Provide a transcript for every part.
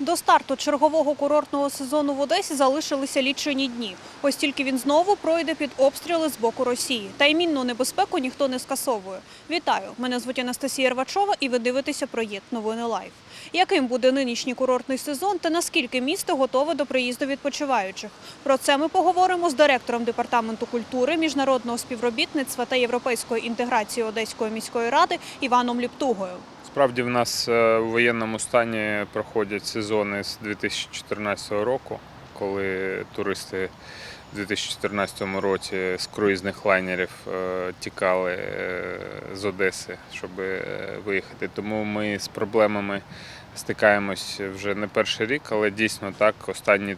До старту чергового курортного сезону в Одесі залишилися лічені дні. Ось тільки він знову пройде під обстріли з боку Росії. Та й мінну небезпеку ніхто не скасовує. Вітаю! Мене звуть Анастасія Рвачова і ви дивитеся проєкт Новини Лайв. Яким буде нинішній курортний сезон та наскільки місто готове до приїзду відпочиваючих? Про це ми поговоримо з директором департаменту культури, міжнародного співробітництва та європейської інтеграції Одеської міської ради Іваном Ліптугою. Справді в нас е, у воєнному стані проходять сезони з 2014 року, коли туристи в 2014 році з круїзних лайнерів е, тікали е, з Одеси, щоб виїхати. Тому ми з проблемами стикаємось вже не перший рік, але дійсно так останні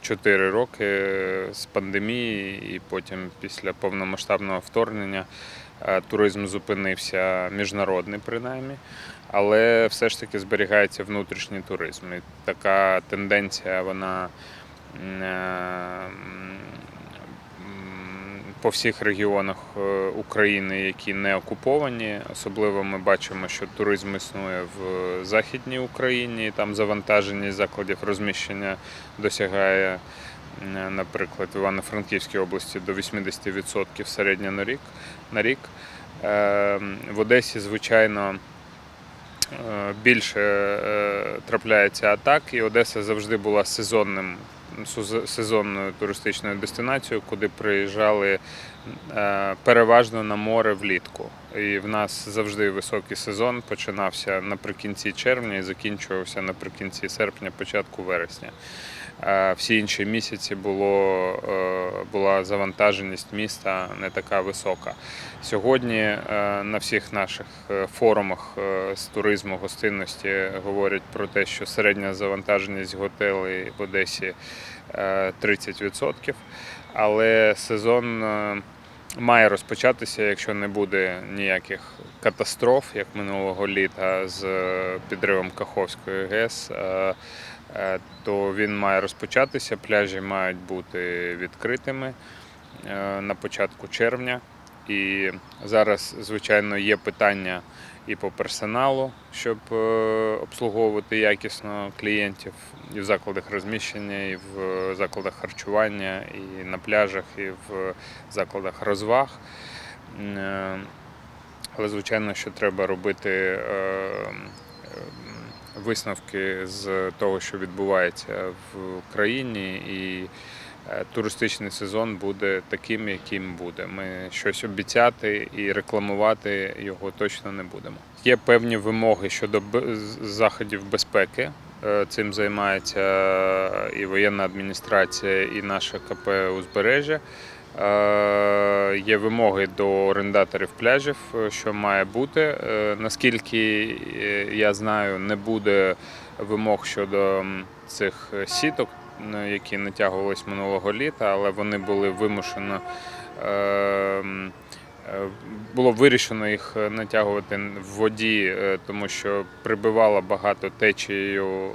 чотири роки з пандемії і потім після повномасштабного вторгнення туризм зупинився міжнародний принаймні, але все ж таки зберігається внутрішній туризм. І така тенденція вона е, по всіх регіонах е, України, які не окуповані. Особливо ми бачимо, що туризм існує в Західній Україні. Там завантаженість закладів розміщення досягає, наприклад, в Івано-Франківській області до 80% середньо на рік. На рік. Е, В Одесі, звичайно, е, більше е, трапляється атак, і Одеса завжди була сезонним сезонною туристичною дестинацією, куди приїжджали е, переважно на море влітку. І в нас завжди високий сезон починався наприкінці червня і закінчувався наприкінці серпня, початку вересня. Всі інші місяці було, е, була завантаженість міста не така висока. Сьогодні е, на всіх наших е, форумах з туризму, гостинності говорять про те, що середня завантаженість готелей в Одесі е, 30%, але сезон має розпочатися, якщо не буде ніяких катастроф, як минулого літа з підривом Каховської ГЕС. Е, То він має розпочатися. Пляжі мають бути відкритими е, на початку червня. І зараз, звичайно, є питання і по персоналу, щоб е, обслуговувати якісно клієнтів і в закладах розміщення, і в закладах харчування, і на пляжах, і в закладах розваг. Але, звичайно, що треба робити висновки з того, що відбувається в країні, і е, туристичний сезон буде таким, яким буде. Ми щось обіцяти і рекламувати його точно не будемо. Є певні вимоги щодо заходів безпеки. Е, Цим займається і воєнна адміністрація, і наше КП узбережжя. Е, Є вимоги до орендаторів пляжів, е, що має бути. Е, Наскільки я знаю, не буде вимог щодо цих сіток, які натягувались минулого літа, але вони були вимушено. Було вирішено їх натягувати в воді, тому що прибивало багато течією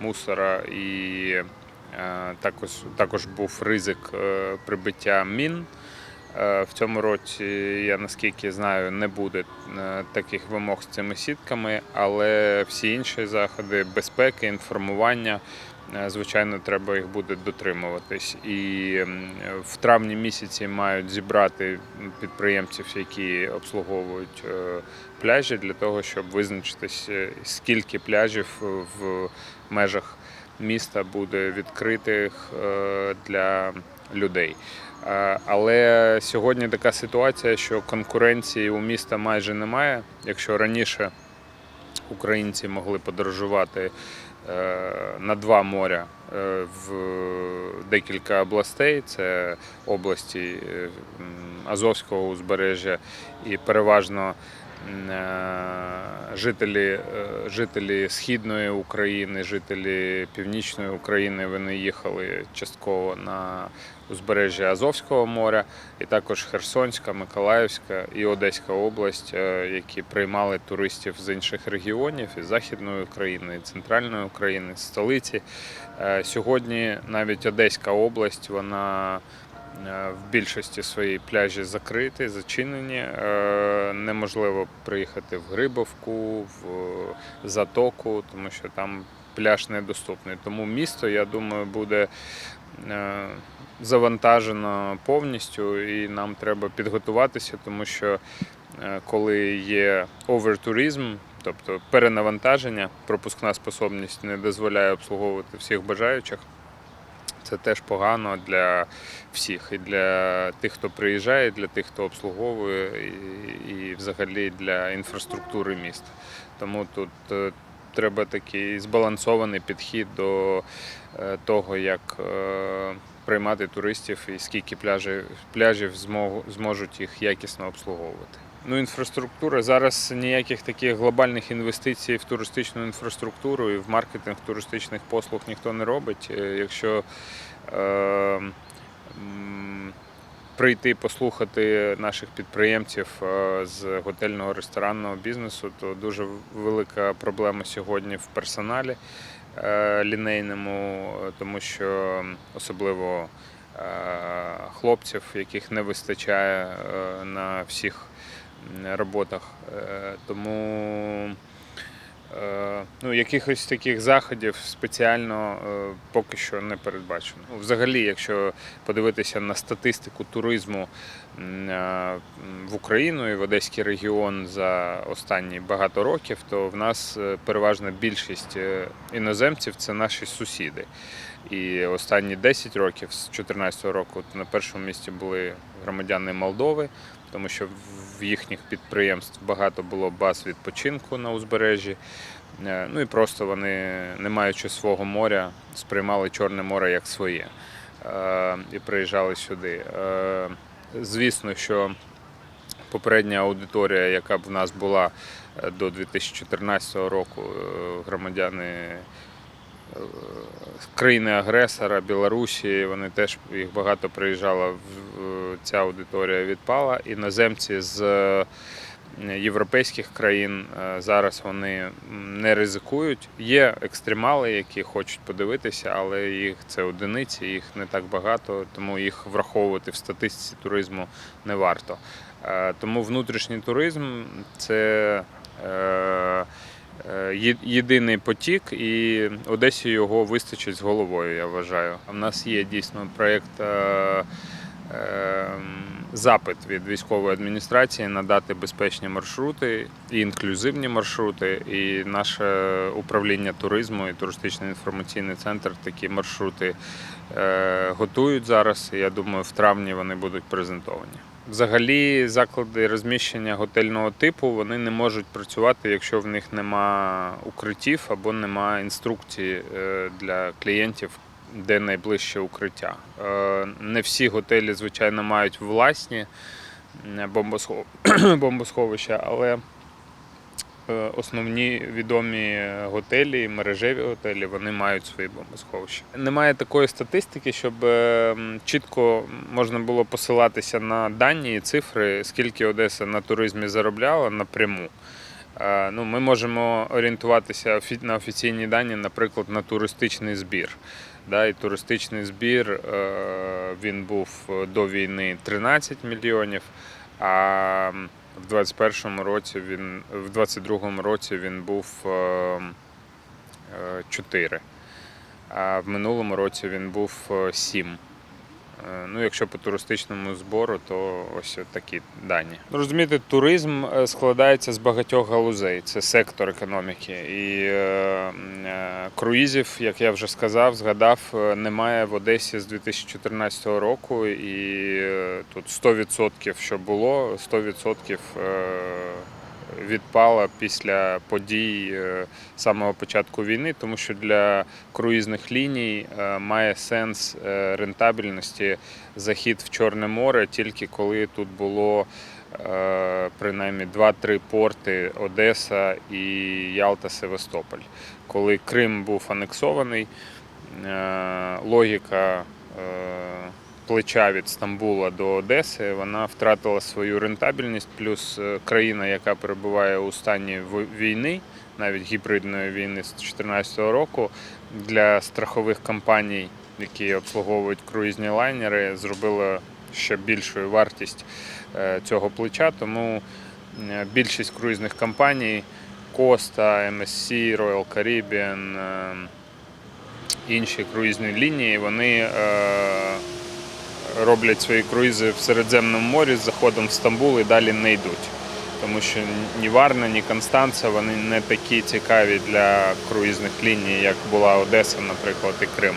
мусора і також, також був ризик е, прибиття мін. Е, В цьому році, я наскільки знаю, не буде е, таких вимог з цими сітками, але всі інші заходи безпеки, інформування, е, звичайно, треба їх буде дотримуватись. І в травні місяці мають зібрати підприємців, які обслуговують е, пляжі, для того, щоб визначитись, е, скільки пляжів в межах міста буде відкритих е, для людей. Е, Але сьогодні така ситуація, що конкуренції у міста майже немає. Якщо раніше українці могли подорожувати е, на два моря в декілька областей, це області Азовського узбережжя і переважно жителі, е, жителі Східної України, жителі Північної України вони їхали частково на узбережжя Азовського моря, і також Херсонська, Миколаївська і Одеська область, е, які приймали туристів з інших регіонів, із Західної України, і Центральної України, столиці. Е, Сьогодні навіть Одеська область, вона е, в більшості своїй пляжі закриті, зачинені. Е, Неможливо приїхати в Грибовку, в Затоку, тому що там пляж недоступний. Тому місто, я думаю, буде е, завантажено повністю, і нам треба підготуватися, тому що е, коли є овертуризм, тобто перенавантаження, пропускна способність не дозволяє обслуговувати всіх бажаючих. Це теж погано для всіх, і для тих, хто приїжджає, для тих, хто обслуговує, і, і взагалі для інфраструктури міста. Тому тут е, треба такий збалансований підхід до е, того, як е, приймати туристів і скільки пляжів, пляжів зможуть їх якісно обслуговувати. Ну, інфраструктура зараз ніяких таких глобальних інвестицій в туристичну інфраструктуру і в маркетинг туристичних послуг ніхто не робить. Е, Якщо е, прийти послухати наших підприємців е, з готельного ресторанного бізнесу, то дуже велика проблема сьогодні в персоналі е, лінейному, е, тому що особливо е, хлопців, яких не вистачає е, на всіх роботах. Е, Тому е, ну, якихось таких заходів спеціально е, поки що не передбачено. Ну, Взагалі, якщо подивитися на статистику туризму в Україну і в Одеський регіон за останні багато років, то в нас переважна більшість іноземців це наші сусіди. І останні 10 років, з 2014 року, на першому місці були громадяни Молдови, тому що в їхніх підприємств багато було баз відпочинку на узбережжі. Е, Ну і просто вони, не маючи свого моря, сприймали Чорне море як своє е, і приїжджали сюди. Е, Звісно, що попередня аудиторія, яка б в нас була до 2014 року, громадяни країни-агресора, Білорусі, вони теж їх багато в- Ця аудиторія відпала. Іноземці з е, європейських країн е, зараз вони не ризикують. Є екстремали, які хочуть подивитися, але їх це одиниці, їх не так багато, тому їх враховувати в статистиці туризму не варто. Е, Тому внутрішній туризм це. Е, єдиний потік, і Одесі його вистачить з головою, я вважаю. У нас є дійсно проєкт. е, е, Запит від військової адміністрації надати безпечні маршрути і інклюзивні маршрути. І наше управління туризму і туристичний інформаційний центр такі маршрути е, готують зараз. І я думаю, в травні вони будуть презентовані. Взагалі, заклади розміщення готельного типу вони не можуть працювати, якщо в них нема укриттів або нема інструкції е, для клієнтів, де найближче укриття. Е, Не всі готелі, звичайно, мають власні бомбосховища, але основні відомі готелі, мережеві готелі, вони мають свої бомбосховища. Немає такої статистики, щоб е, чітко можна було посилатися на дані і цифри, скільки Одеса на туризмі заробляла напряму. Е, Ну, ми можемо орієнтуватися на офіційні дані, наприклад, на туристичний збір. Да, і туристичний збір е, він був до війни 13 мільйонів, а в 21-му році він в 22-му році він був е, е, 4. А в минулому році він був е, 7. Е, Ну, якщо по туристичному збору, то ось такі дані. Ну, Розумієте, туризм е, складається з багатьох галузей. Це сектор економіки. І е, е, круїзів, як я вже сказав, згадав, е, немає в Одесі з 2014 року. І е, тут 100% що було, 100% е, відпало після подій самого початку війни, тому що для круїзних ліній має сенс рентабельності захід в Чорне море тільки коли тут було принаймні 2-3 порти Одеса і Ялта Севастополь. Коли Крим був анексований, е, логіка е, плеча від Стамбула до Одеси вона втратила свою рентабельність, плюс е, країна, яка перебуває у стані війни, навіть гібридної війни з 2014 року, для страхових компаній, які обслуговують круїзні лайнери, зробила ще більшою вартість цього плеча. Тому більшість круїзних компаній Costa, MSC, Royal Caribbean, е, інші круїзні лінії, вони е, роблять свої круїзи в Середземному морі з заходом в Стамбул і далі не йдуть. Тому що ні Варна, ні Констанца вони не такі цікаві для круїзних ліній, як була Одеса, наприклад, і Крим.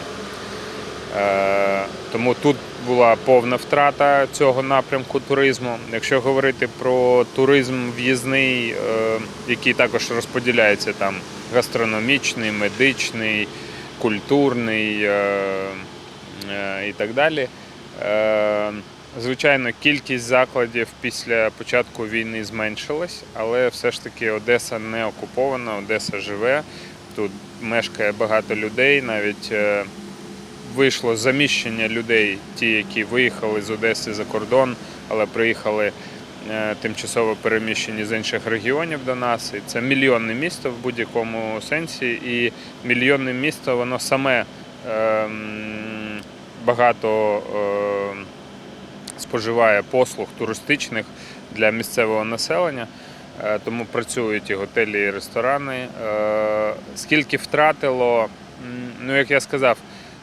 Е, Тому тут була повна втрата цього напрямку туризму. Якщо говорити про туризм в'їзний, е, який також розподіляється там гастрономічний, медичний, культурний е, е, і так далі. Звичайно, кількість закладів після початку війни зменшилась, але все ж таки Одеса не окупована, Одеса живе. Тут мешкає багато людей, навіть вийшло заміщення людей, ті, які виїхали з Одеси за кордон, але приїхали е, тимчасово переміщені з інших регіонів до нас. І це мільйонне місто в будь-якому сенсі. І мільйонне місто воно саме ем, багато е, споживає послуг туристичних для місцевого населення. Е, Тому працюють і готелі, і ресторани. Скільки втратило, ну як я сказав,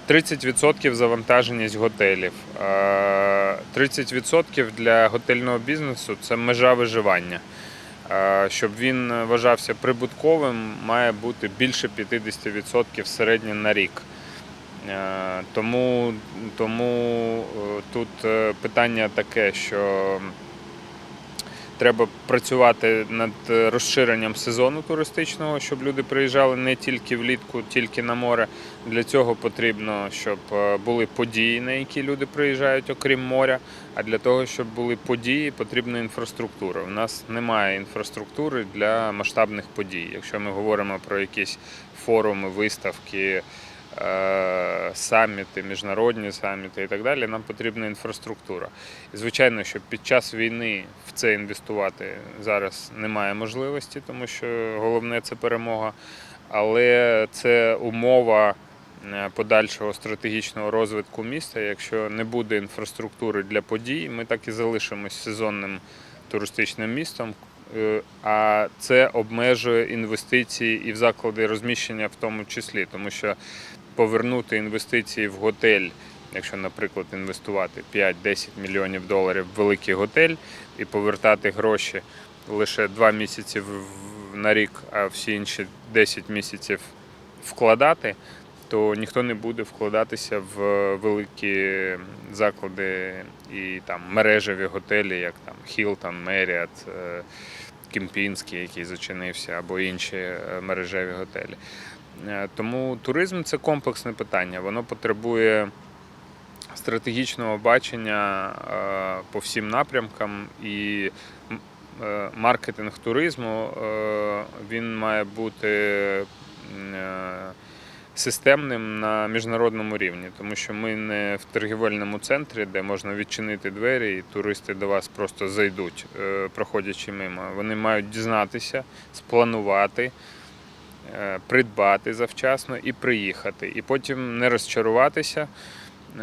30% завантаженість готелів. Е, 30% для готельного бізнесу це межа виживання. Е, Щоб він вважався прибутковим, має бути більше 50% середньо на рік. Е, Тому, тому е, тут е, питання таке, що треба працювати над е, розширенням сезону туристичного, щоб люди приїжджали не тільки влітку, тільки на море. Для цього потрібно, щоб е, були події, на які люди приїжджають, окрім моря. А для того, щоб були події, потрібна інфраструктура. У нас немає інфраструктури для масштабних подій. Якщо ми говоримо про якісь форуми, виставки, саміти, міжнародні саміти і так далі, нам потрібна інфраструктура. І звичайно, що під час війни в це інвестувати зараз немає можливості, тому що головне це перемога. Але це умова е, подальшого стратегічного розвитку міста. Якщо не буде інфраструктури для подій, ми так і залишимось сезонним туристичним містом. Е, А це обмежує інвестиції і в заклади розміщення в тому числі, тому що повернути інвестиції в готель, якщо, наприклад, інвестувати 5-10 мільйонів доларів в великий готель і повертати гроші лише 2 місяці на рік, а всі інші 10 місяців вкладати, то ніхто не буде вкладатися в великі заклади і там мережеві готелі, як там Marriott, е, Кемпінський, який зачинився, або інші е, мережеві готелі. Е, Тому туризм це комплексне питання. Воно потребує стратегічного бачення е, по всім напрямкам і е, маркетинг туризму він має бути системним на міжнародному рівні, тому що ми не в торгівельному центрі, де можна відчинити двері, і туристи до вас просто зайдуть, проходячи мимо. Вони мають дізнатися, спланувати придбати завчасно і приїхати, і потім не розчаруватися. Е,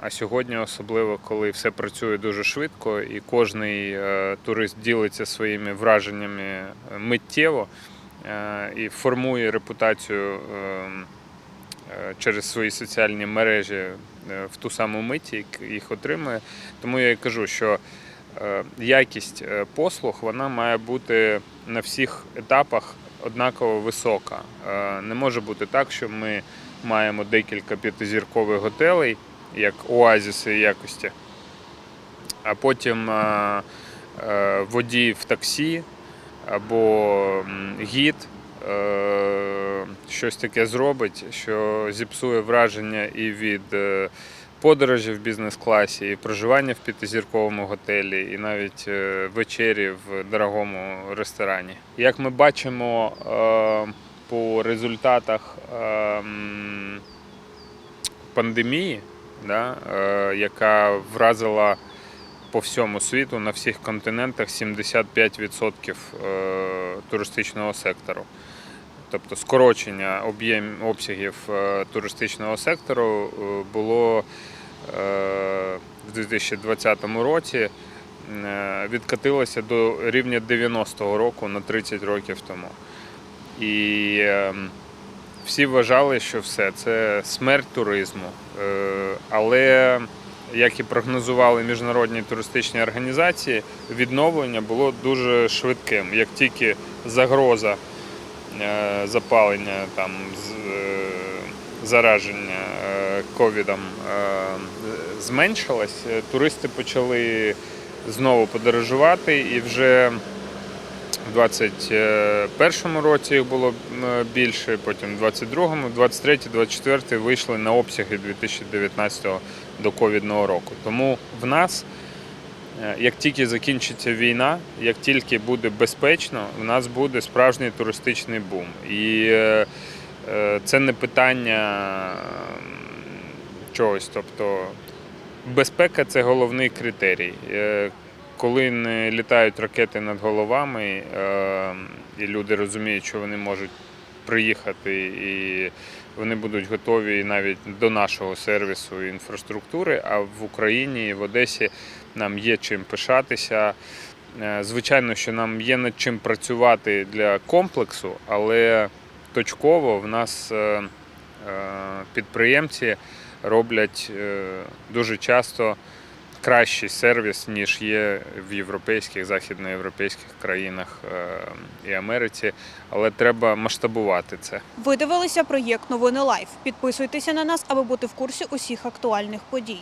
А сьогодні, особливо, коли все працює дуже швидко, і кожний е, турист ділиться своїми враженнями е, миттєво е, і формує репутацію е, е, через свої соціальні мережі е, в ту саму мить, їх отримує. Тому я і кажу, що е, якість е, послуг вона має бути на всіх етапах однаково висока. Е, Не може бути так, що ми маємо декілька п'ятизіркових готелей, як оазіси якості, а потім е, е, водій в таксі або гід щось таке зробить, що зіпсує враження і від подорожі в бізнес-класі, і проживання в п'ятизірковому готелі, і навіть е, вечері в дорогому ресторані. Як ми бачимо е, по результатах е, пандемії, яка вразила по всьому світу на всіх континентах 75% е, туристичного сектору. Тобто скорочення об'єм обсягів е, туристичного сектору е, було е, в 2020 році відкатилася до рівня 90-го року на 30 років тому. І е, всі вважали, що все це смерть туризму. Але як і прогнозували міжнародні туристичні організації, відновлення було дуже швидким. Як тільки загроза запалення там е, зараження е, ковідом е, зменшилось, е, туристи почали знову подорожувати і вже в 21-му році їх було більше, потім в 22-му, 23-й, 24-й вийшли на обсяги 2019 до ковідного року. Тому в нас, е, як тільки закінчиться війна, як тільки буде безпечно, в нас буде справжній туристичний бум. І е, е, це не питання чогось. Тобто безпека це головний критерій. Е, Коли не літають ракети над головами, е, і люди розуміють, що вони можуть приїхати і вони будуть готові навіть до нашого сервісу інфраструктури. А в Україні і в Одесі нам є чим пишатися. Е, Звичайно, що нам є над чим працювати для комплексу, але точково в нас е, е, підприємці роблять дуже часто кращий сервіс, ніж є в європейських, західноєвропейських країнах і Америці, але треба масштабувати це. Ви дивилися проєкт Новини Лайф. Підписуйтеся на нас, аби бути в курсі усіх актуальних подій.